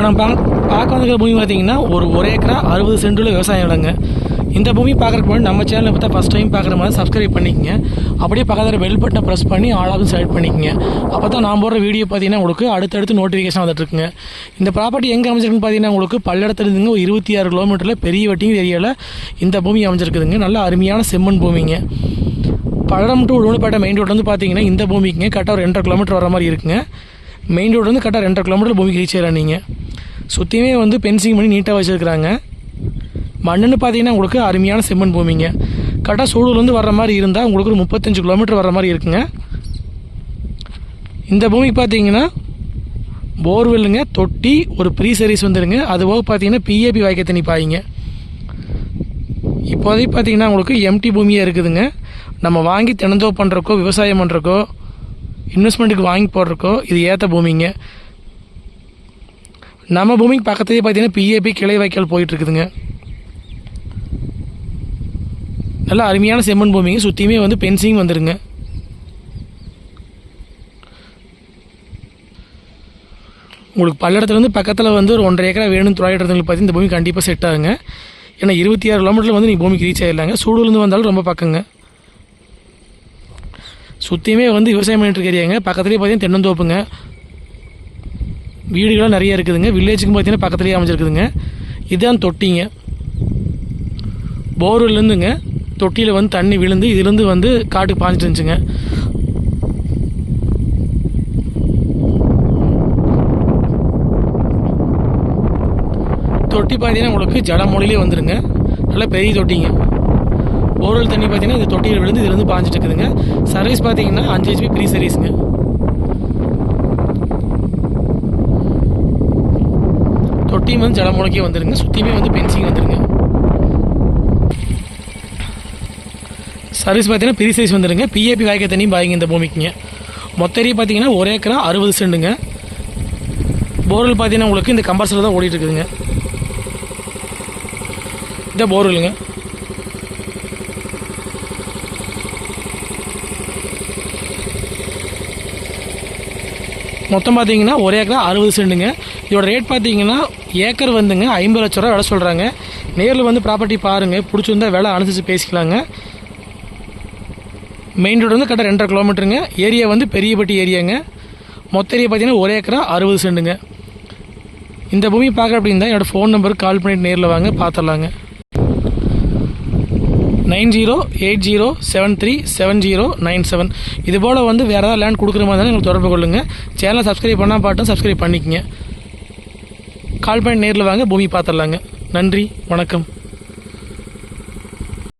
இப்போ நம்ம பா- பார்க்க வந்திருக்கிற பூமி பார்த்தீங்கன்னா ஒரு ஒரு ஏக்கரா அறுபது சென்டுள்ள விவசாயம் இடங்க இந்த பூமி பார்க்குறக்கு முன்னாடி நம்ம சேனலை பார்த்தா ஃபஸ்ட் டைம் பார்க்குற மாதிரி சப்ஸ்கிரைப் பண்ணிக்கங்க. அப்படியே பக்கத்தில் பெல் பட்டனை ப்ரெஸ் பண்ணி ஆளாகவும் செலக்ட் பண்ணிக்கங்க. அப்போ தான் நான் போடுற வீடியோ பார்த்தீங்கன்னா உங்களுக்கு அடுத்தடுத்து நோட்டிஃபிகேஷன் வந்துட்டுருக்குங்க இந்த ப்ராப்பர்ட்டி எங்கே அமைஞ்சிருக்குன்னு பார்த்தீங்கன்னா உங்களுக்கு பல்லடத்துலேருந்துங்க ஒரு இருபத்தி ஆறு கிலோமீட்டரில் பெரிய வெட்டிங் ஏரியாவில் இந்த பூமி அமைஞ்சிருக்குதுங்க. நல்ல அருமையான செம்மண் பூமிங்க. பழம் டு உடுமலைப்பேட்டை மெயின் ரோடு வந்து பார்த்தீங்கன்னா இந்த பூமிக்குங்க. கரெக்டாக ஒரு ரெண்டரை கிலோமீட்டர் வர மாதிரி இருக்குங்க. மெயின் ரோடு வந்து கரெக்டாக ரெண்டரை கிலோமீட்டர் பூமிக்கு ரீச் ஆகிறா நீங்கள் சுற்றியுமே வந்து பென்சிங் பண்ணி நீட்டாக வச்சுருக்குறாங்க. மண்ணுன்னு பார்த்தீங்கன்னா உங்களுக்கு அருமையான செம்மண் பூமிங்க. கரெக்டாக சூழலேருந்து வர்ற மாதிரி இருந்தால் உங்களுக்கு ஒரு முப்பத்தஞ்சு கிலோமீட்டர் வர்ற மாதிரி இருக்குங்க. இந்த பூமிக்கு பார்த்தீங்கன்னா போர்வெல்லுங்க தொட்டி ஒரு ப்ரீ சர்வீஸ் வந்துடுங்க அது போக பார்த்தீங்கன்னா பிஏபி வாய்க்க தண்ணி பாய்ங்க. இப்போதைக்கு பார்த்தீங்கன்னா உங்களுக்கு எம்டி பூமியாக இருக்குதுங்க. நம்ம வாங்கி தினந்தோ பண்ணுறக்கோ விவசாயம் பண்ணுறக்கோ இன்வெஸ்ட்மெண்ட்டுக்கு வாங்கி போடுறக்கோ இது ஏற்ற பூமிங்க. நம்ம பூமிக்கு பக்கத்துலேயே பார்த்தீங்கன்னா பிஏபி கிளை வாய்க்கால் போயிட்டு இருக்குதுங்க அருமையான செம்மண் பூமிங்க. சுற்றியுமே வந்து பென்சிங் வந்துடுங்க உங்களுக்கு பல்லடத்துலேருந்து பக்கத்தில் வந்து ஒரு ஒன்றரை ஏக்கரா வேணும் துறையிடறதுங்களுக்கு பார்த்து இந்த பூமி கண்டிப்பாக செட் ஆகுங்க. ஏன்னா இருபத்தி ஆறு கிலோமீட்டரில் வந்து நீங்கள் பூமிக்கு ரீச் ஆகிடலாங்க சூடுலேருந்து வந்தாலும் ரொம்ப பக்கங்க. சுற்றியுமே வந்து விவசாயம் பண்ணிட்டு இருக்க ஏரியாங்க. பக்கத்துலேயே பார்த்தீங்கன்னா தென்னந்தோப்புங்க. வீடுகளும் நிறைய இருக்குதுங்க. வில்லேஜுக்கும் பார்த்தீங்கன்னா பக்கத்துலேயே அமைஞ்சிருக்குதுங்க. இதுதான் தொட்டிங்க. போர்வெல்லேருந்துங்க தொட்டியில் வந்து தண்ணி விழுந்து இதுலேருந்து வந்து காட்டுக்கு பாஞ்சிட்டு இருந்துச்சுங்க. தொட்டி பார்த்தீங்கன்னா உங்களுக்கு ஜடமொழிலே வந்துடுங்க நல்ல பெரிய தொட்டிங்க. போர்வெல் தண்ணி பார்த்தீங்கன்னா இந்த தொட்டியில் விழுந்து இதுலேருந்து பாஞ்சிட்டு இருக்குதுங்க. சர்வீஸ் பார்த்தீங்கன்னா அஞ்சு ஹெச்பி ஃப்ரீ சர்வீஸுங்க சுற்றியும் வந்து ஜலமுளைக்கே வந்துருங்க சுற்றியுமே வந்து பென்சிங் வந்துருங்க. சர்வீஸ் பார்த்தீங்கன்னா பெரிய சைஸ் வந்துருங்க. பிஏபி வாய்க்க தண்ணியும் பாய்ங்க இந்த பூமிக்குங்க. மொத்த ஏரியா பார்த்தீங்கன்னா ஒரே ஏக்கரா அறுபது செண்டுங்க. போர்வெல் பார்த்தீங்கன்னா உங்களுக்கு இந்த கம்பர்ஸில் தான் ஓடிட்டு இருக்குதுங்க இந்த போர்வெலுங்க மொத்தம் பார்த்தீங்கன்னா ஒரே ஏக்கரா அறுபது செண்டுங்க. இதோட ரேட் பார்த்தீங்கன்னா ஏக்கர் வந்துங்க ஐம்பது லட்ச ரூபா விலை சொல்கிறாங்க நேரில் வந்து ப்ராப்பர்ட்டி பாருங்கள் பிடிச்சிருந்தா விலை அனுசரித்து பேசிக்கலாங்க. மெயின் ரோடு வந்து கரெக்டாக ரெண்டரை கிலோமீட்டருங்க ஏரியா வந்து பெரியப்பட்டி ஏரியாங்க மொத்த ஏரியா பார்த்தீங்கன்னா ஒரு ஏக்கரா அறுபது செண்டுங்க இந்த பூமி பார்க்குற அப்படின்னா என்னோடய ஃபோன் நம்பருக்கு கால் பண்ணிட்டு நேரில் வாங்க பார்த்துடலாங்க nine zero eight zero seven three seven zero nine seven. இதுபோல் வந்து வேறு ஏதாவது லேண்ட் கொடுக்குற மாதிரி இருந்தாலும் எங்களுக்கு தொடர்பு கொள்ளுங்கள் சேனலை சப்ஸ்கிரைப் பண்ணால் பாட்டும் சப்ஸ்கிரைப் பண்ணிக்கங்க. கால் பண்ணி நேரில் வாங்க பூமி பார்த்துடலாங்க. நன்றி வணக்கம்.